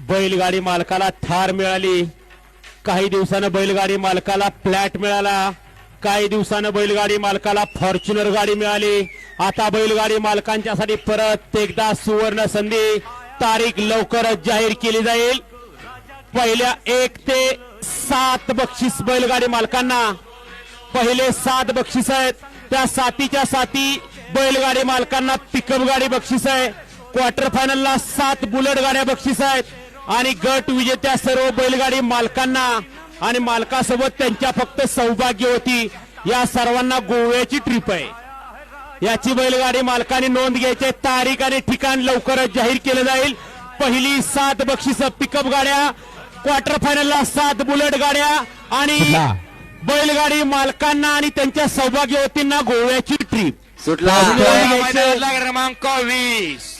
बैलगाडी मालकाला थार मिळाली. काही दिवसानं बैलगाडी मालकाला फ्लॅट मिळाला. काही दिवसानं बैलगाडी मालकाला फॉर्च्युनर गाडी मिळाली. आता बैलगाडी मालकांच्यासाठी परत एकदा सुवर्ण संधी. तारीख लवकरच जाहीर केली जाईल. पहिल्या एक ते सात बक्षीस बैलगाडी मालकांना. पहिले सात बक्षीस आहेत. त्या सातीच्या साती बैलगाडी मालकांना पिकअप गाडी बक्षीस आहे. क्वार्टर फायनलला सात बुलेट गाड्या बक्षीस आहेत. आणि गट विजेत्या सर्व बैलगाडी मालकांना आणि मालकासोबत त्यांच्या फक्त सौभाग्य होती. या सर्वांना गोव्याची ट्रिप आहे. याची बैलगाडी मालकांनी नोंद घ्यायची. तारीख आणि ठिकाण लवकरच जाहीर केलं जाईल. पहिली सात बक्षीस पिकअप गाड्या क्वार्टर फायनलला सात बुलेट गाड्या आणि. बैलगाडी मालकांना आणि त्यांच्या सौभाग्यवतींना गोव्याची ट्रिप सुटला. क्रमांक वीस.